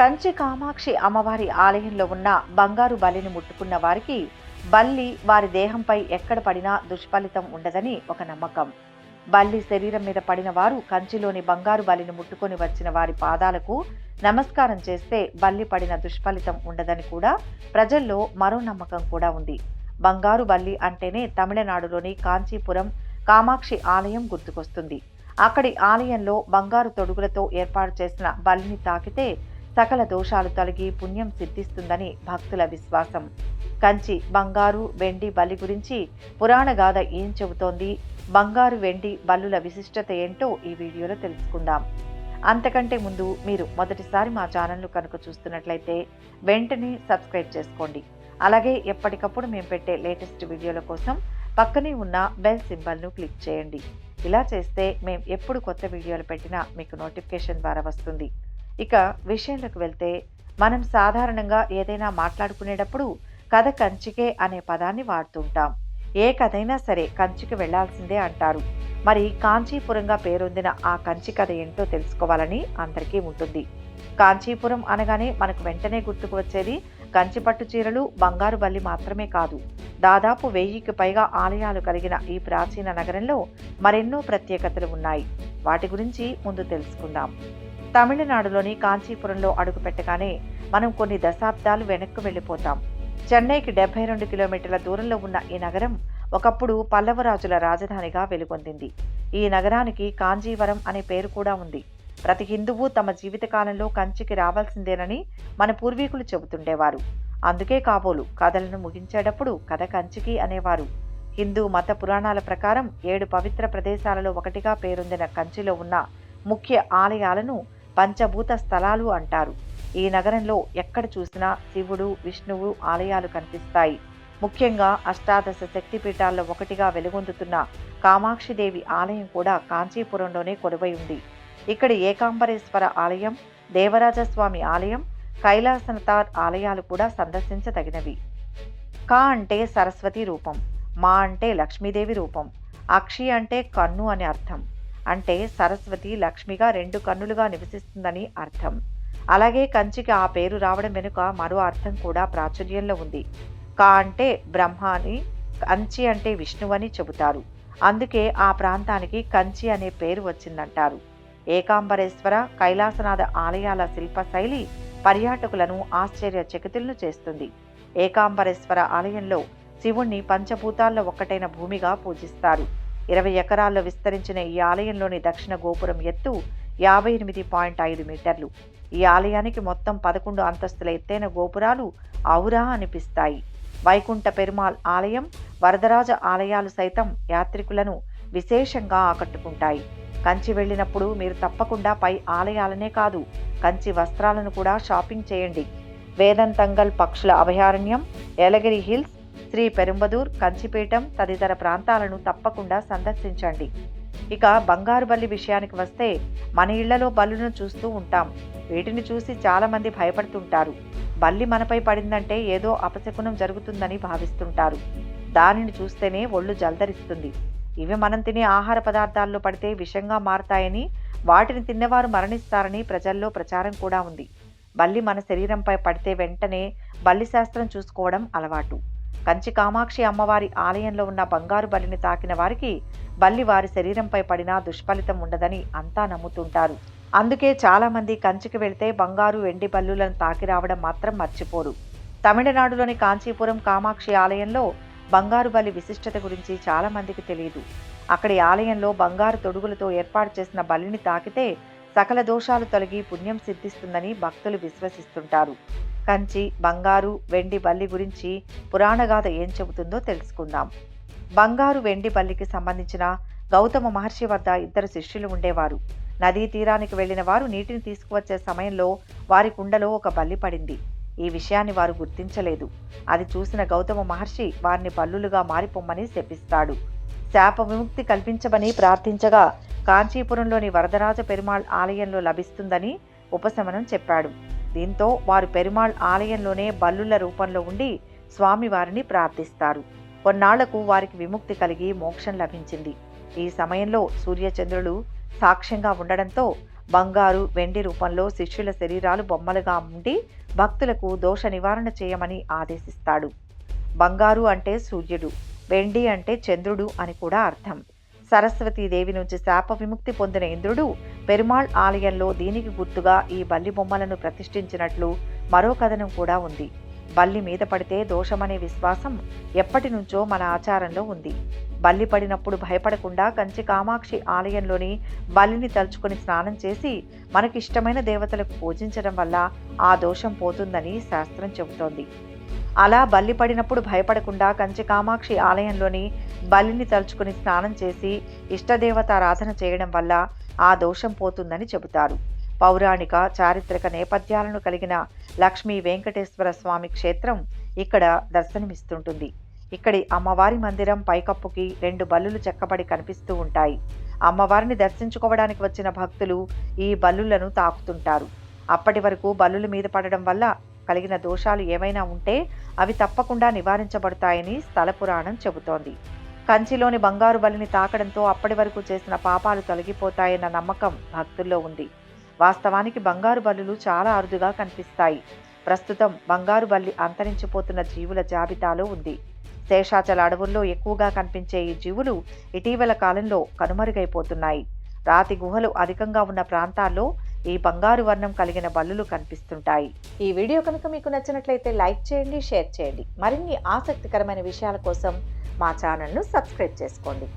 కంచి కామాక్షి అమ్మవారి ఆలయంలో ఉన్న బంగారు బలిని ముట్టుకున్న వారికి బల్లి వారి దేహంపై ఎక్కడ పడినా దుష్ఫలితం ఉండదని ఒక నమ్మకం. బల్లి శరీరం మీద పడిన వారు కంచిలోని బంగారు బలిని ముట్టుకొని వచ్చిన వారి పాదాలకు నమస్కారం చేస్తే బల్లి పడిన దుష్ఫలితం ఉండదని కూడా ప్రజల్లో మరో నమ్మకం కూడా ఉంది. బంగారు బల్లి అంటేనే తమిళనాడులోని కాంచీపురం కామాక్షి ఆలయం గుర్తుకొస్తుంది. అక్కడి ఆలయంలో బంగారు తొడుగులతో ఏర్పాటు చేసిన బల్లిని తాకితే సకల దోషాలు తొలగి పుణ్యం సిద్ధిస్తుందని భక్తుల విశ్వాసం. కంచి బంగారు వెండి బలి గురించి పురాణ గాథ ఏం చెబుతోంది? బంగారు వెండి బల్లుల విశిష్టత ఏంటో ఈ వీడియోలో తెలుసుకుందాం. అంతకంటే ముందు మీరు మొదటిసారి మా ఛానల్ను కనుక చూస్తున్నట్లయితే వెంటనే సబ్స్క్రైబ్ చేసుకోండి. అలాగే ఎప్పటికప్పుడు మేము పెట్టే లేటెస్ట్ వీడియోల కోసం పక్కనే ఉన్న బెల్ సింబల్ను క్లిక్ చేయండి. ఇలా చేస్తే మేము ఎప్పుడు కొత్త వీడియోలు పెట్టినా మీకు నోటిఫికేషన్ ద్వారా వస్తుంది. ఇక విషయంలోకి వెళ్తే మనం సాధారణంగా ఏదైనా మాట్లాడుకునేటప్పుడు కథ కంచికే అనే పదాన్ని వాడుతుంటాం ఏ కథైనా సరే కంచికి వెళ్ళాల్సిందే అంటారు. మరి కాంచీపురంగా పేరొందిన ఆ కంచి కథ ఏంటో తెలుసుకోవాలని అందరికీ ఉంటుంది. కాంచీపురం అనగానే మనకు వెంటనే గుర్తుకు వచ్చేది కంచిపట్టు చీరలు బంగారు బల్లి మాత్రమే కాదు. దాదాపు వెయ్యికి పైగా ఆలయాలు కలిగిన ఈ ప్రాచీన నగరంలో మరెన్నో ప్రత్యేకతలు ఉన్నాయి. వాటి గురించి ముందు తెలుసుకుందాం. తమిళనాడులోని కాంచీపురంలో అడుగుపెట్టగానే మనం కొన్ని దశాబ్దాలు వెనక్కు వెళ్ళిపోతాం. చెన్నైకి డెబ్బై రెండు కిలోమీటర్ల దూరంలో ఉన్న ఈ నగరం ఒకప్పుడు పల్లవరాజుల రాజధానిగా వెలుగొందింది. ఈ నగరానికి కాంజీవరం అనే పేరు కూడా ఉంది. ప్రతి హిందువు తమ జీవితకాలంలో కంచికి రావాల్సిందేనని మన పూర్వీకులు చెబుతుండేవారు. అందుకే కాబోలు కథలను ముగించేటప్పుడు కథ కంచికి అనేవారు. హిందూ మత పురాణాల ప్రకారం ఏడు పవిత్ర ప్రదేశాలలో ఒకటిగా పేరొందిన కంచిలో ఉన్న ముఖ్య ఆలయాలను పంచభూత స్థలాలు అంటారు. ఈ నగరంలో ఎక్కడ చూసినా శివుడు విష్ణువు ఆలయాలు కనిపిస్తాయి. ముఖ్యంగా అష్టాదశ శక్తిపీఠాల్లో ఒకటిగా వెలుగొందుతున్న కామాక్షిదేవి ఆలయం కూడా కాంచీపురంలోనే కొలువై ఉంది. ఇక్కడ ఏకాంబరేశ్వర ఆలయం దేవరాజస్వామి ఆలయం కైలాసనతార్ ఆలయాలు కూడా సందర్శించదగినవి. కా అంటే సరస్వతి రూపం మా అంటే లక్ష్మీదేవి రూపం అక్షి అంటే కన్ను అని అర్థం. అంటే సరస్వతి లక్ష్మిగా రెండు కన్నులుగా నివసిస్తుందని అర్థం. అలాగే కంచికి ఆ పేరు రావడం వెనుక మరో అర్థం కూడా ప్రాచుర్యంలో ఉంది. కా అంటే బ్రహ్మ అని కంచి అంటే విష్ణువు అని చెబుతారు. అందుకే ఆ ప్రాంతానికి కంచి అనే పేరు వచ్చిందంటారు. ఏకాంబరేశ్వర కైలాసనాథ ఆలయాల శిల్పశైలి పర్యాటకులను ఆశ్చర్యచకితులను చేస్తుంది. ఏకాంబరేశ్వర ఆలయంలో శివుణ్ణి పంచభూతాల్లో ఒక్కటైన భూమిగా పూజిస్తారు. ఇరవై ఎకరాల్లో విస్తరించిన ఈ ఆలయంలోని దక్షిణ గోపురం ఎత్తు యాభై ఎనిమిది పాయింట్ ఐదు మీటర్లు. ఈ ఆలయానికి మొత్తం పదకొండు అంతస్తుల ఎత్తైన గోపురాలు ఔరా అనిపిస్తాయి. వైకుంఠ పెరుమాల్ ఆలయం వరదరాజ ఆలయాలు సైతం యాత్రికులను విశేషంగా ఆకట్టుకుంటాయి. కంచి వెళ్ళినప్పుడు మీరు తప్పకుండా పై ఆలయాలనే కాదు కంచి వస్త్రాలను కూడా షాపింగ్ చేయండి. వేదంతంగల్ పక్షుల అభయారణ్యం ఏలగిరి హిల్స్ శ్రీ పెరుంబదూర్ కంచిపీఠం తదితర ప్రాంతాలను తప్పకుండా సందర్శించండి. ఇక బంగారు బల్లి విషయానికి వస్తే మన ఇళ్ళలో బల్లును చూస్తూ ఉంటాం. వీటిని చూసి చాలామంది భయపడుతుంటారు. బల్లి మనపై పడిందంటే ఏదో అపశకునం జరుగుతుందని భావిస్తుంటారు. దానిని చూస్తేనే ఒళ్ళు జల్దరిస్తుంది. ఇవి మనం తినే ఆహార పదార్థాల్లో పడితే విషంగా మారతాయని వాటిని తిన్నవారు మరణిస్తారని ప్రజల్లో ప్రచారం కూడా ఉంది. బల్లి మన శరీరంపై పడితే వెంటనే బల్లి శాస్త్రం చూసుకోవడం అలవాటు. కంచి కామాక్షి అమ్మవారి ఆలయంలో ఉన్న బంగారు బలిని తాకిన వారికి బల్లి వారి శరీరంపై పడినా దుష్ఫలితం ఉండదని అంతా నమ్ముతుంటారు. అందుకే చాలామంది కంచికి వెళితే బంగారు వెండి బల్లులను తాకి రావడం మాత్రం మర్చిపోరు. తమిళనాడులోని కాంచీపురం కామాక్షి ఆలయంలో బంగారు బలి విశిష్టత గురించి చాలామందికి తెలియదు. అక్కడి ఆలయంలో బంగారు తొడుగులతో ఏర్పాటు చేసిన బలిని తాకితే సకల దోషాలు తొలగి పుణ్యం సిద్ధిస్తుందని భక్తులు విశ్వసిస్తుంటారు. కంచి బంగారు వెండి బల్లి గురించి పురాణగాథ ఏం చెబుతుందో తెలుసుకుందాం. బంగారు వెండి బల్లికి సంబంధించిన గౌతమ మహర్షి వద్ద ఇద్దరు శిష్యులు ఉండేవారు. నదీ తీరానికి వెళ్ళిన వారు నీటిని తీసుకువచ్చే సమయంలో వారి కుండలో ఒక బల్లి పడింది. ఈ విషయాన్ని వారు గుర్తించలేదు. అది చూసిన గౌతమ మహర్షి వారిని బల్లులుగా మారిపోమ్మని శపిస్తాడు. శాప విముక్తి కల్పించమని ప్రార్థించగా కాంచీపురంలోని వరదరాజ పెరుమాళ్ ఆలయంలో లభిస్తుందని ఉపశమనం చెప్పాడు. దీంతో వారు పెరుమాళ్ ఆలయంలోనే బల్లుల రూపంలో ఉండి స్వామివారిని ప్రార్థిస్తారు. కొన్నాళ్ళకు వారికి విముక్తి కలిగి మోక్షం లభించింది. ఈ సమయంలో సూర్యచంద్రులు సాక్ష్యంగా ఉండడంతో బంగారు వెండి రూపంలో శిష్యుల శరీరాలు బొమ్మలుగా ఉండి భక్తులకు దోష నివారణ చేయమని ఆదేశిస్తాడు. బంగారు అంటే సూర్యుడు వెండి అంటే చంద్రుడు అని కూడా అర్థం. సరస్వతీదేవి నుంచి శాప విముక్తి పొందిన ఇంద్రుడు పెరుమాళ్ ఆలయంలో దీనికి గుర్తుగా ఈ బల్లి బొమ్మలను ప్రతిష్ఠించినట్లు మరో కథనం కూడా ఉంది. బల్లి మీద పడితే దోషమనే విశ్వాసం ఎప్పటి నుంచో మన ఆచారంలో ఉంది. బల్లి పడినప్పుడు భయపడకుండా కంచి కామాక్షి ఆలయంలోని బల్లిని తలుచుకొని స్నానం చేసి మనకిష్టమైన దేవతలకు పూజించడం వల్ల ఆ దోషం పోతుందని శాస్త్రం చెబుతోంది. అలా బల్లి పడినప్పుడు భయపడకుండా కంచి కామాక్షి ఆలయంలోని బల్లిని తలుచుకుని స్నానం చేసి ఇష్టదేవతారాధన చేయడం వల్ల ఆ దోషం పోతుందని చెబుతారు. పౌరాణిక చారిత్రక నేపథ్యాలను కలిగిన లక్ష్మీ వెంకటేశ్వర స్వామి క్షేత్రం ఇక్కడ దర్శనమిస్తుంటుంది. ఇక్కడి అమ్మవారి మందిరం పైకప్పుకి రెండు బల్లులు చెక్కబడి కనిపిస్తూ ఉంటాయి. అమ్మవారిని దర్శించుకోవడానికి వచ్చిన భక్తులు ఈ బల్లులను తాకుతుంటారు. అప్పటి వరకు బల్లుల మీద పడడం వల్ల కలిగిన దోషాలు ఏమైనా ఉంటే అవి తప్పకుండా నివారించబడతాయని స్థల పురాణం చెబుతోంది. కంచిలోని బంగారు బలిని తాకడంతో అప్పటి వరకు చేసిన పాపాలు తొలగిపోతాయన్న నమ్మకం భక్తుల్లో ఉంది. వాస్తవానికి బంగారు బల్లులు చాలా అరుదుగా కనిపిస్తాయి. ప్రస్తుతం బంగారు బల్లి అంతరించిపోతున్న జీవుల జాబితాలో ఉంది. శేషాచల అడవుల్లో ఎక్కువగా కనిపించే ఈ జీవులు ఇటీవల కాలంలో కనుమరుగైపోతున్నాయి. రాతి గుహలు అధికంగా ఉన్న ప్రాంతాల్లో ఈ బంగారు వర్ణం కలిగిన బల్లులు కనిపిస్తుంటాయి. ఈ వీడియో కనుక మీకు నచ్చినట్లయితే లైక్ చేయండి షేర్ చేయండి. మరిన్ని ఆసక్తికరమైన విషయాల కోసం మా ఛానల్ను సబ్స్క్రైబ్ చేసుకోండి.